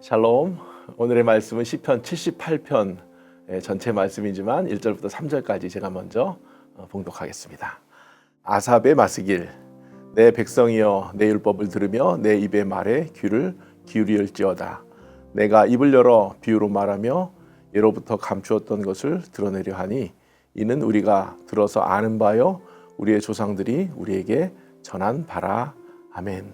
샬롬. 오늘의 말씀은 시편 78편 전체 말씀이지만 1절부터 3절까지 제가 먼저 어, 봉독하겠습니다. 아삽의 마스길 내 백성이여 내 율법을 들으며 내 입의 말에 귀를 기울일지어다. 내가 입을 열어 비유로 말하며 예로부터 감추었던 것을 드러내려 하니 이는 우리가 들어서 아는 바요 우리의 조상들이 우리에게 전한 바라. 아멘.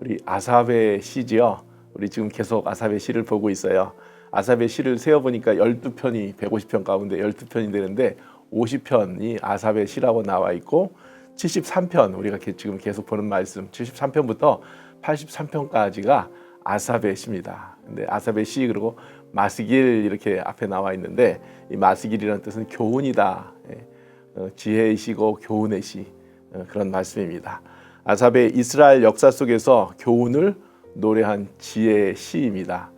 우리 아삽의 시지요. 우리 지금 계속 아삽의 시를 보고 있어요. 아삽의 시를 세어 보니까 12편이 150편 가운데 12편이 되는데 50편이 아삽의 시라고 나와 있고 73편 우리가 지금 계속 보는 말씀 73편부터 83편까지가 아삽의 시입니다. 근데 아삽의 시 그리고 마스길 이렇게 앞에 나와 있는데 이 마스길이라는 뜻은 교훈이다. 예, 어, 지혜의 시고 교훈의 시 어, 그런 말씀입니다. 아삽의 이스라엘 역사 속에서 교훈을 노래한 지혜의 시입니다.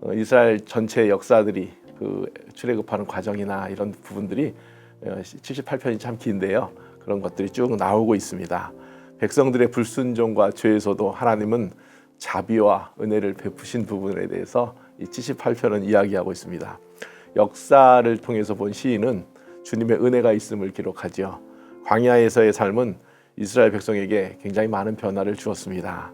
어, 이스라엘 전체 역사들이 그 출애굽하는 과정이나 이런 부분들이 78편이 참 긴데요. 그런 것들이 쭉 나오고 있습니다. 백성들의 불순종과 죄에서도 하나님은 자비와 은혜를 베푸신 부분에 대해서 이 78편은 이야기하고 있습니다. 역사를 통해서 본 시인은 주님의 은혜가 있음을 기록하지요. 광야에서의 삶은 이스라엘 백성에게 굉장히 많은 변화를 주었습니다.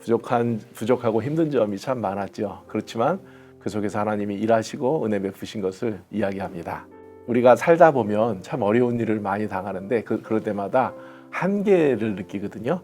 부족한 부족하고 힘든 점이 참 많았죠. 그렇지만 그 속에서 하나님이 일하시고 은혜 베푸신 것을 이야기합니다. 우리가 살다 보면 참 어려운 일을 많이 당하는데 그, 그럴 때마다 한계를 느끼거든요.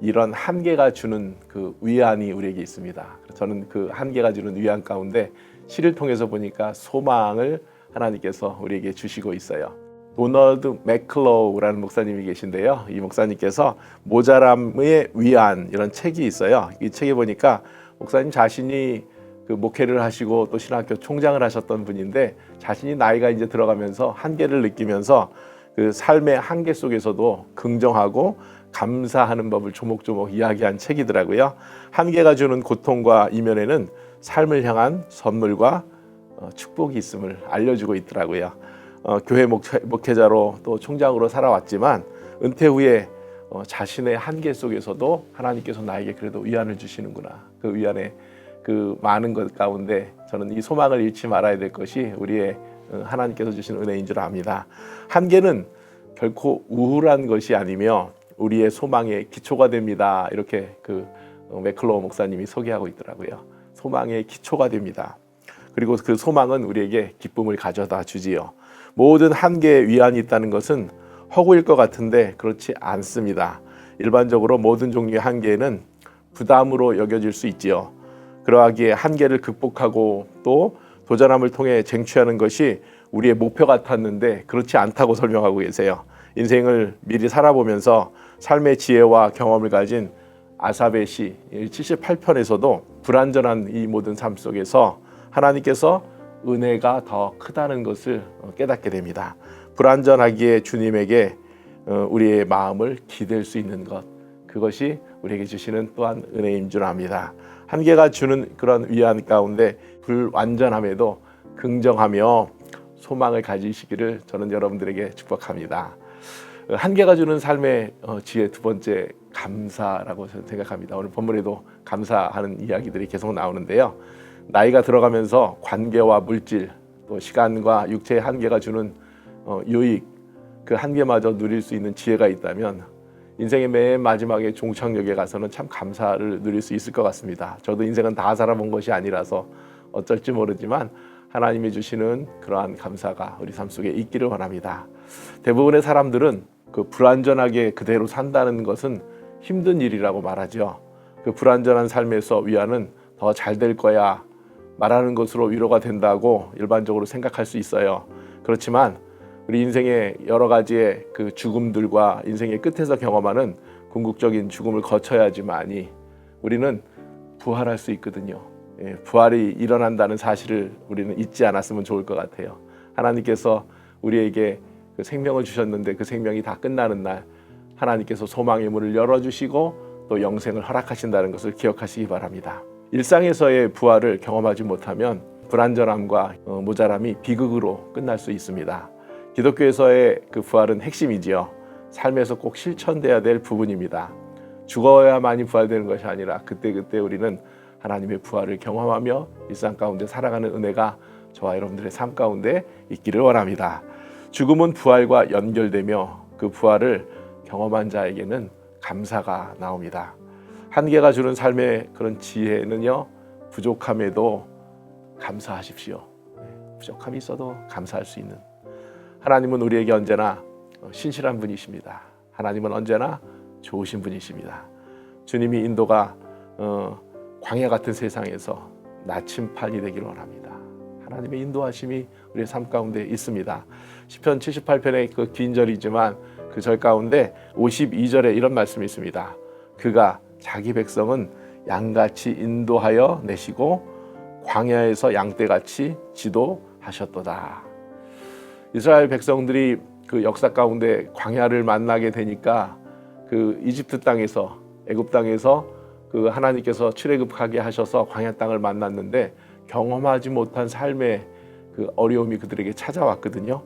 이런 한계가 주는 그 위안이 우리에게 있습니다. 저는 그 한계가 주는 위안 가운데 시를 통해서 보니까 소망을 하나님께서 우리에게 주시고 있어요. 도널드 맥클로우라는 목사님이 계신데요. 이 목사님께서 모자람의 위안 이런 책이 있어요. 이 책에 보니까 목사님 자신이 그 목회를 하시고 또 신학교 총장을 하셨던 분인데 자신이 나이가 이제 들어가면서 한계를 느끼면서 그 삶의 한계 속에서도 긍정하고 감사하는 법을 조목조목 이야기한 책이더라고요. 한계가 주는 고통과 이면에는 삶을 향한 선물과 어, 축복이 있음을 알려주고 있더라고요. 어, 교회 목회, 자로또 총장으로 살아왔지만 은퇴 후에 어, 자신의 한계 속에서도 하나님께서 나에게 그래도 위안을 주시는구나. 그 위안에 그 많은 것 가운데 저는 이 소망을 잃지 말아야 될 것이 우리의 어, 하나님께서 주신 은혜인 줄 압니다. 한계는 결코 우울한 것이 아니며 우리의 소망의 기초가 됩니다. 이렇게 그 어, 맥클로우 목사님이 소개하고 있더라고요. 소망의 기초가 됩니다. 그리고 그 소망은 우리에게 기쁨을 가져다 주지요. 모든 한계에 위안이 있다는 것은 허구일 것 같은데 그렇지 않습니다. 일반적으로 모든 종류의 한계는 부담으로 여겨질 수 있지요. 그러하기에 한계를 극복하고 또 도전함을 통해 쟁취하는 것이 우리의 목표 같았는데 그렇지 않다고 설명하고 계세요. 인생을 미리 살아보면서 삶의 지혜와 경험을 가진 아사베 시 78편에서도 불완전한 이 모든 삶 속에서 하나님께서 은혜가 더 크다는 것을 깨닫게 됩니다. 불완전하기에 주님에게 어, 우리의 마음을 기댈 수 있는 것 그것이 우리에게 주시는 또한 은혜인 줄 압니다. 한계가 주는 그런 위안 가운데 불완전함에도 긍정하며 소망을 가지시기를 저는 여러분들에게 축복합니다. 한계가 주는 삶의 어, 지혜 두 번째 감사라고 저는 생각합니다. 오늘 본문에도 감사하는 이야기들이 계속 나오는데요. 나이가 들어가면서 관계와 물질 또 시간과 육체의 한계가 주는 어, 유익 그 한계마저 누릴 수 있는 지혜가 있다면 인생의 맨 마지막에 종착역에 가서는 참 감사를 누릴 수 있을 것 같습니다. 저도 인생은 다 살아본 것이 아니라서 어쩔지 모르지만 하나님이 주시는 그러한 감사가 우리 삶 속에 있기를 원합니다. 대부분의 사람들은 그 불완전하게 그대로 산다는 것은 힘든 일이라고 말하죠. 그 불완전한 삶에서 위안은 더 잘 될 거야 말하는 것으로 위로가 된다고 일반적으로 생각할 수 있어요. 그렇지만 우리 인생의 여러 가지의 그 죽음들과 인생의 끝에서 경험하는 궁극적인 죽음을 거쳐야지만이 우리는 부활할 수 있거든요. 예, 부활이 일어난다는 사실을 우리는 잊지 않았으면 좋을 것 같아요. 하나님께서 우리에게 그 생명을 주셨는데 그 생명이 다 끝나는 날 하나님께서 소망의 문을 열어주시고 또 영생을 허락하신다는 것을 기억하시기 바랍니다. 일상에서의 부활을 경험하지 못하면 불안전함과 어, 모자람이 비극으로 끝날 수 있습니다. 기독교에서의 그 부활은 핵심이지요. 삶에서 꼭 실천돼야 될 부분입니다. 죽어야만이 부활되는 것이 아니라 그때그때 우리는 하나님의 부활을 경험하며 일상 가운데 살아가는 은혜가 저와 여러분들의 삶 가운데 있기를 원합니다. 죽음은 부활과 연결되며 그 부활을 경험한 자에게는 감사가 나옵니다. 한계가 주는 삶의 그런 지혜는요 부족함에도 감사하십시오. 네, 부족함이 있어도 감사할 수 있는 하나님은 우리에게 언제나 어, 신실한 분이십니다. 하나님은 언제나 좋으신 분이십니다. 주님이 인도가 어, 광야 같은 세상에서 나침판이 되기를 원합니다. 하나님의 인도하심이 우리의 삶 가운데 있습니다. 시편 78편의 그 긴 절이지만 그 절 가운데 52절에 이런 말씀이 있습니다. 그가 자기 백성은 양같이 인도하여 내시고 광야에서 양떼같이 지도하셨도다. 이스라엘 백성들이 그 역사 가운데 광야를 만나게 되니까 그 이집트 땅에서 애굽 땅에서 그 하나님께서 출애굽하게 하셔서 광야 땅을 만났는데 경험하지 못한 삶의 그 어려움이 그들에게 찾아왔거든요.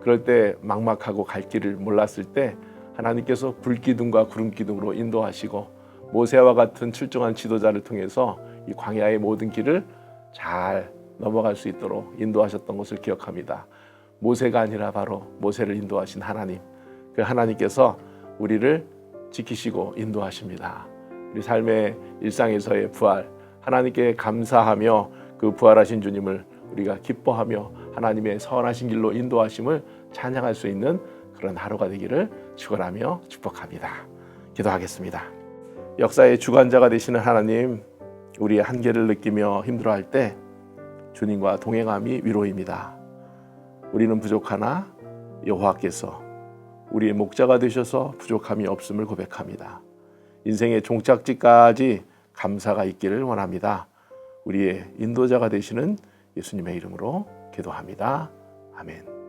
그럴 때 막막하고 갈 길을 몰랐을 때 하나님께서 불기둥과 구름기둥으로 인도하시고 모세와 같은 출중한 지도자를 통해서 이 광야의 모든 길을 잘 넘어갈 수 있도록 인도하셨던 것을 기억합니다. 모세가 아니라 바로 모세를 인도하신 하나님. 그 하나님께서 우리를 지키시고 인도하십니다. 우리 삶의 일상에서의 부활, 하나님께 감사하며 그 부활하신 주님을 우리가 기뻐하며 하나님의 선하신 길로 인도하심을 찬양할 수 있는 그런 하루가 되기를 축원하며 축복합니다. 기도하겠습니다. 역사의 주관자가 되시는 하나님, 우리의 한계를 느끼며 힘들어할 때 주님과 동행함이 위로입니다. 우리는 부족하나 여호와께서 우리의 목자가 되셔서 부족함이 없음을 고백합니다. 인생의 종착지까지 감사가 있기를 원합니다. 우리의 인도자가 되시는 예수님의 이름으로 기도합니다. 아멘.